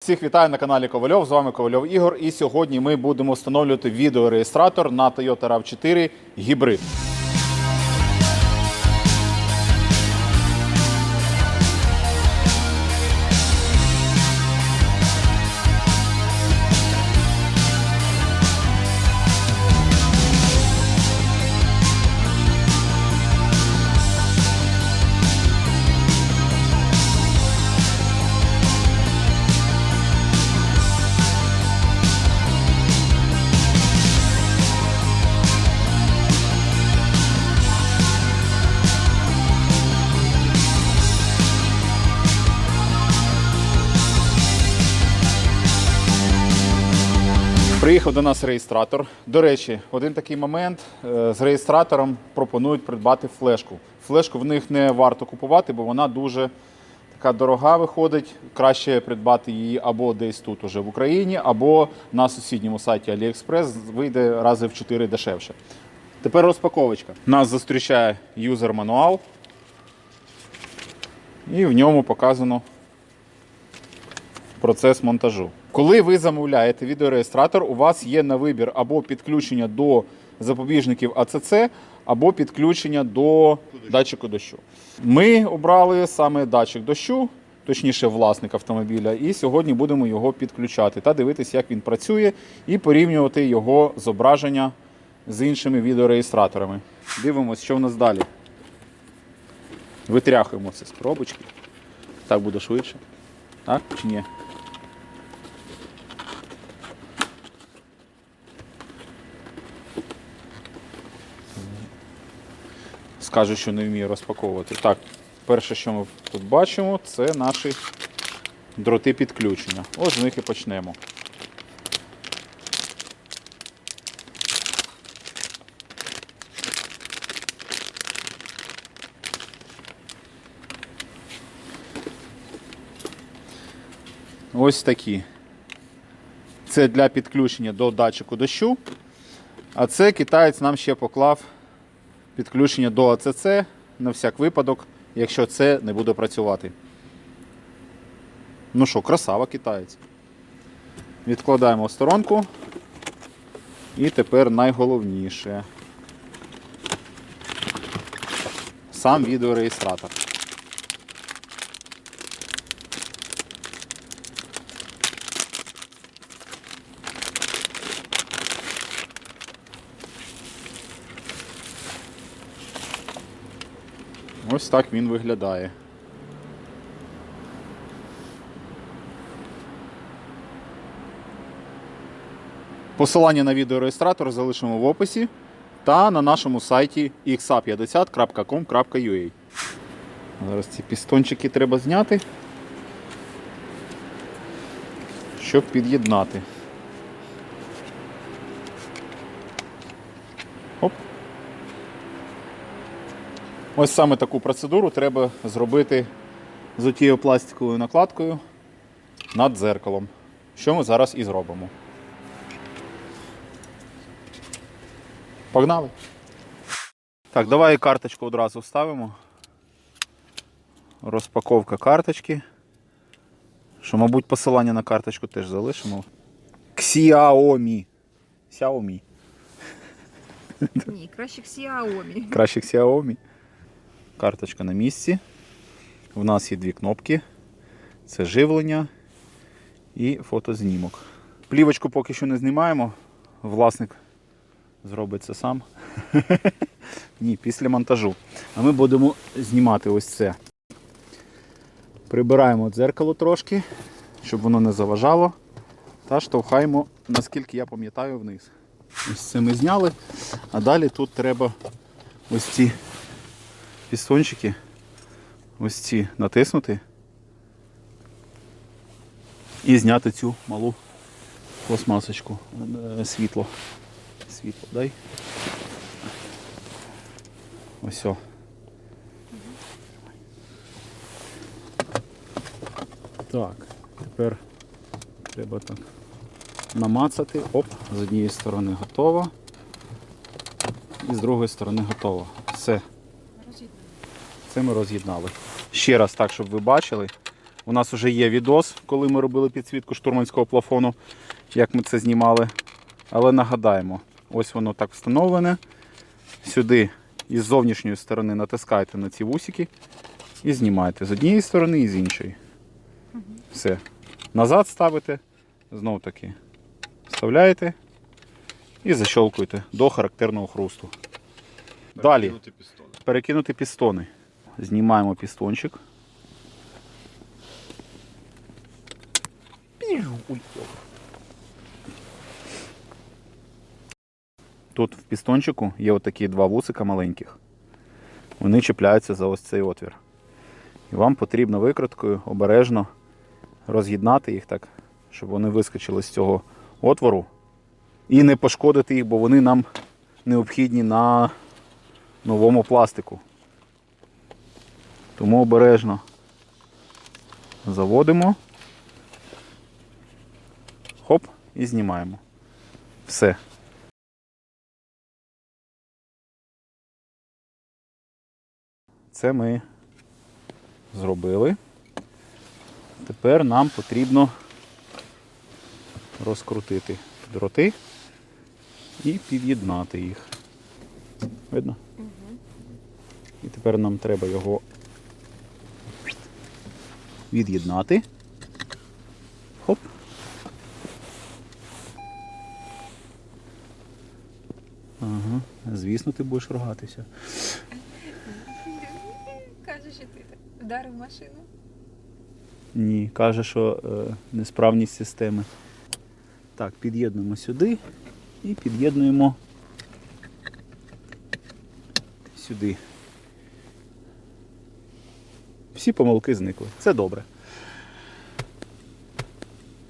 Всіх вітаю на каналі Ковальов. З вами Ковальов Ігор. І сьогодні ми будемо встановлювати відеореєстратор на Toyota RAV4 гібрид. Приїхав до нас реєстратор. До речі, один такий момент е, з реєстратором пропонують придбати флешку. Флешку в них не варто купувати, бо вона дуже така дорога виходить. Краще придбати її або десь тут, уже в Україні, або на сусідньому сайті AliExpress вийде рази в 4 дешевше. Тепер розпаковочка. Нас зустрічає юзер мануал, і в ньому показано процес монтажу. Коли ви замовляєте відеореєстратор, у вас є на вибір або підключення до запобіжників АЦЦ, або підключення до датчику дощу. Ми обрали саме датчик дощу, точніше, власник автомобіля, і сьогодні будемо його підключати та дивитися, як він працює, і порівнювати його зображення з іншими відеореєстраторами. Дивимося, що в нас далі. Витряхуємо це з пробочки. Так буде швидше. Так чи ні? Скажу, що не вмію розпаковувати. Так, перше, що ми тут бачимо, це наші дроти підключення. Ось з них і почнемо. Ось такі. Це для підключення до датчику дощу. А це китаєць нам ще поклав підключення до АЦЦ на всяк випадок, якщо це не буде працювати. Ну що, красава китаєць. Відкладаємо в сторонку. І тепер найголовніше. Сам відеореєстратор. Ось так він виглядає. Посилання на відеореєстратор залишимо в описі та на нашому сайті xa50.com.ua. Зараз ці пістончики треба зняти, щоб під'єднати. Ось саме таку процедуру треба зробити з отією пластиковою накладкою над дзеркалом, що ми зараз і зробимо. Погнали! Так, давай карточку одразу вставимо. Розпаковка карточки. Що, мабуть, посилання на карточку теж залишимо. Xiaomi. Xiaomi. Ні, краще Xiaomi. Краще Xiaomi. Карточка на місці. У нас є дві кнопки. Це живлення і фотознімок. Плівочку поки що не знімаємо. Власник зробить це сам. Ні, після монтажу. А ми будемо знімати ось це. Прибираємо дзеркало трошки, щоб воно не заважало. Та штовхаємо, наскільки я пам'ятаю, вниз. Ось це ми зняли. А далі тут треба ось ці пістончики, ось ці натиснути і зняти цю малу пластмасочку. Е, Світло. Світло дай. Ось. Так, тепер треба так намацати. Оп, з однієї сторони готово. І з другої сторони готово. Все. Це ми роз'єднали. Ще раз так, щоб ви бачили. У нас вже є відос, коли ми робили підсвітку штурманського плафону, як ми це знімали. Але нагадаємо, ось воно так встановлене. Сюди із зовнішньої сторони натискаєте на ці вусики і знімаєте з однієї сторони і з іншої. Все. Назад ставите, знову таки вставляєте і защолкуєте до характерного хрусту. Далі Перекинути пістони. Знімаємо пістончик. Тут в пістончику є отакі два вусика маленьких. Вони чіпляються за ось цей отвір. І вам потрібно викруткою обережно роз'єднати їх так, щоб вони вискочили з цього отвору. І не пошкодити їх, бо вони нам необхідні на новому пластику. Тому обережно заводимо. Хоп, і знімаємо. Все. Це ми зробили. Тепер нам потрібно розкрутити дроти і під'єднати їх. Видно? І тепер нам треба його від'єднати. Хоп. Ага, звісно, ти будеш рогатися. Каже, що ти вдарив машину. Ні, каже, що е, несправність системи. Так, під'єднуємо сюди і під'єднуємо сюди. Всі помилки зникли. Це добре.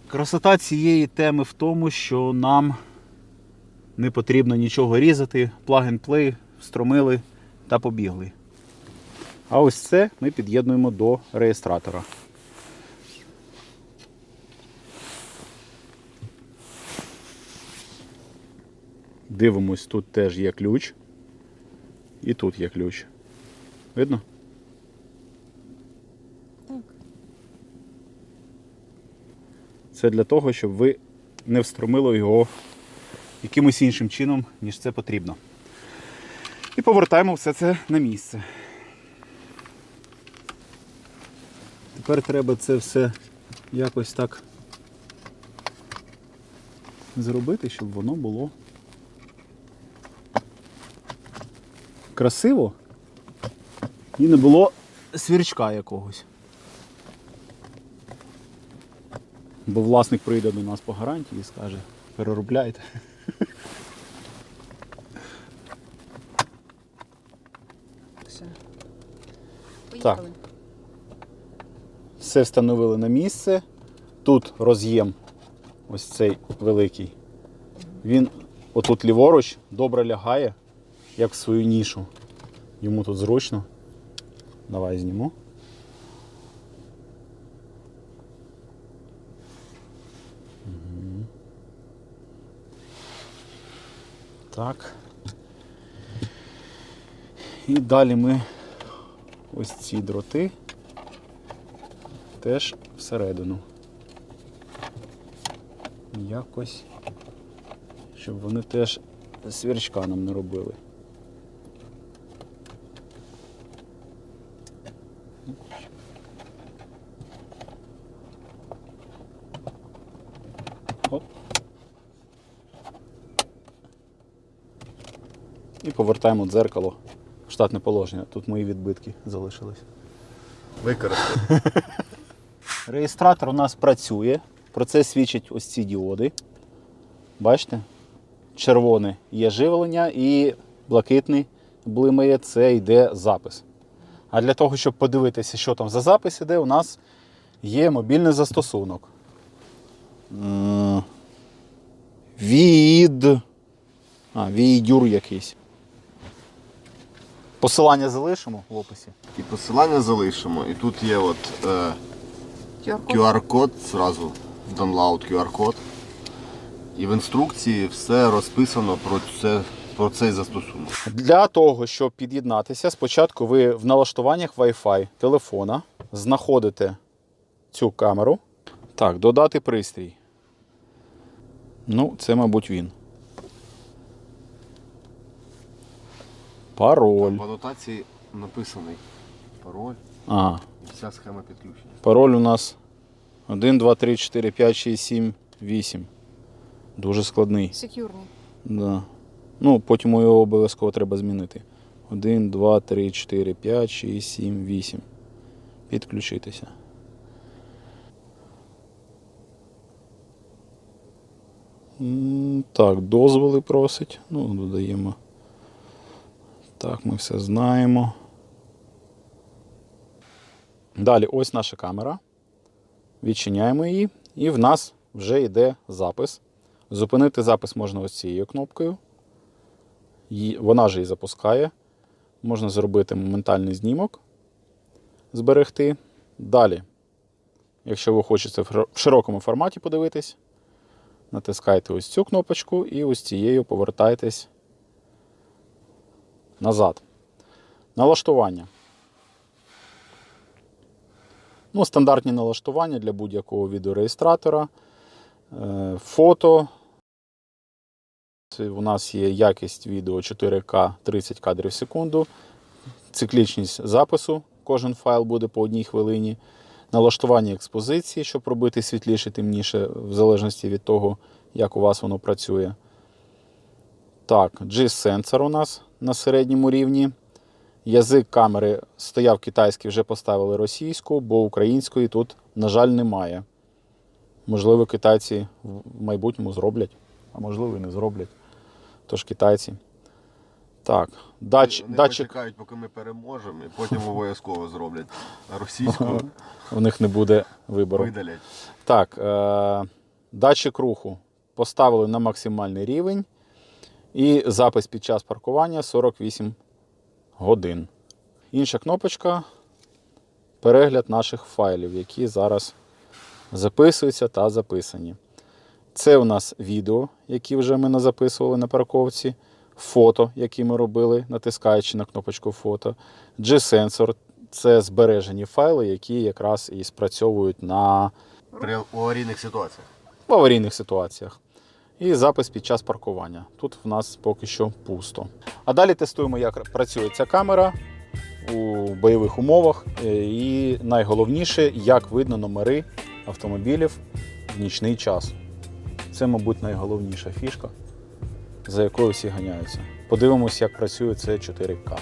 Красота цієї теми в тому, що нам не потрібно нічого різати, плаг-н-плей, встромили та побігли. А ось це ми під'єднуємо до реєстратора. Дивимось, тут теж є ключ. І тут є ключ. Видно? Це для того, щоб ви не встромили його якимось іншим чином, ніж це потрібно. І повертаємо все це на місце. Тепер треба це все якось так зробити, щоб воно було красиво і не було свірчка якогось. Бо власник прийде до нас по гарантії і скаже, переробляйте. Все. Так. Все встановили на місце. Тут роз'єм, ось цей великий. Він отут ліворуч добре лягає, як в свою нішу. Йому тут зручно. Давай зніму. Так. І далі ми ось ці дроти теж всередину. Якось, щоб вони теж свірчка нам не робили. Повертаємо дзеркало в штатне положення. Тут мої відбитки залишились. Використати. Реєстратор у нас працює. Про це свідчать ось ці діоди. Бачите? Червоне є живлення і блакитний блимає, це йде запис. А для того, щоб подивитися, що там за запис іде, у нас є мобільний застосунок. Від. А, відюр якийсь. Посилання залишимо в описі. І посилання залишимо. І тут є от е, QR-код, зразу download QR-код. І в інструкції все розписано про, це, про цей застосунок. Для того, щоб під'єднатися, спочатку ви в налаштуваннях Wi-Fi телефона знаходите цю камеру. Так, додати пристрій. Ну, це, мабуть, він. Пароль. В анотації написаний пароль А, і вся схема підключення. пароль у нас 1, 2, 3, 4, 5, 6, 7, 8. Дуже складний. Секюрний. Да. Ну, потім його обов'язково треба змінити. 1, 2, 3, 4, 5, 6, 7, 8. Підключитися. Так, дозволи просить. Ну, додаємо. Так, ми все знаємо. Далі, ось наша камера. Відчиняємо її, і в нас вже йде запис. Зупинити запис можна ось цією кнопкою. Вона ж її запускає. Можна зробити моментальний знімок, зберегти. Далі, якщо ви хочете в широкому форматі подивитись, натискайте ось цю кнопочку і ось цією повертайтесь назад. Налаштування. Ну, стандартні налаштування для будь-якого відеореєстратора. Е, Фото. У нас є якість відео 4К 30 кадрів в секунду. Циклічність запису. Кожен файл буде по одній хвилині. Налаштування експозиції, щоб робити світліше, темніше, в залежності від того, як у вас воно працює. Так, G-сенсор у нас на середньому рівні. Язик камери стояв китайський, вже поставили російську, бо української тут, на жаль, немає. Можливо, китайці в майбутньому зроблять, а можливо і не зроблять. Тож китайці. Так, дач, Вони датчик. почекають, поки ми переможемо, і потім обов'язково зроблять. Російську У них не буде вибору. видалять. Так, е, датчик руху поставили на максимальний рівень. І запис під час паркування 48 годин. Інша кнопочка перегляд наших файлів, які зараз записуються та записані. Це у нас відео, які вже ми записували на парковці, фото, які ми робили, натискаючи на кнопочку фото. G-сенсор це збережені файли, які якраз і спрацьовують на При аварійних ситуаціях. в аварійних ситуаціях. І запис під час паркування. Тут в нас поки що пусто. А далі тестуємо, як працює ця камера у бойових умовах. Е, І найголовніше, як видно номери автомобілів в нічний час. Це, мабуть, найголовніша фішка, за якою всі ганяються. Подивимось, як працює це 4К.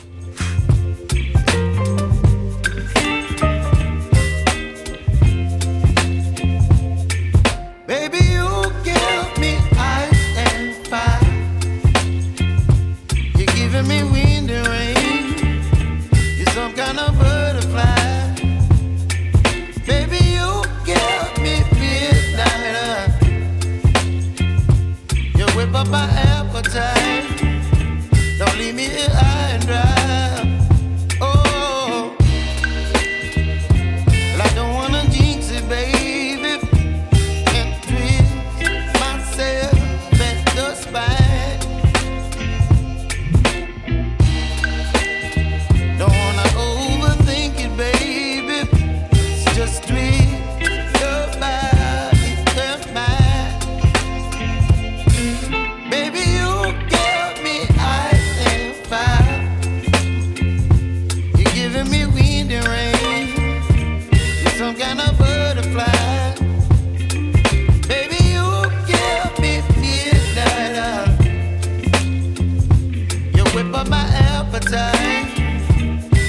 my appetite.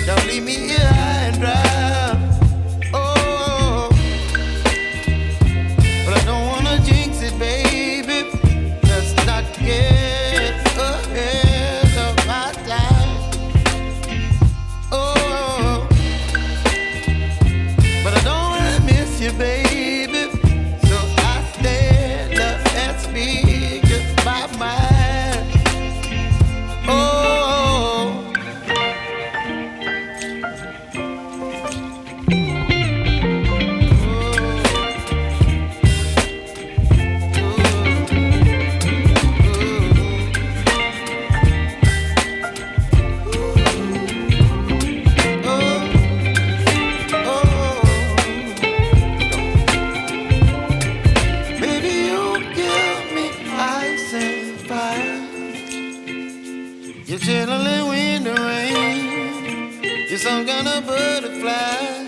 Don't leave me some kind of butterfly.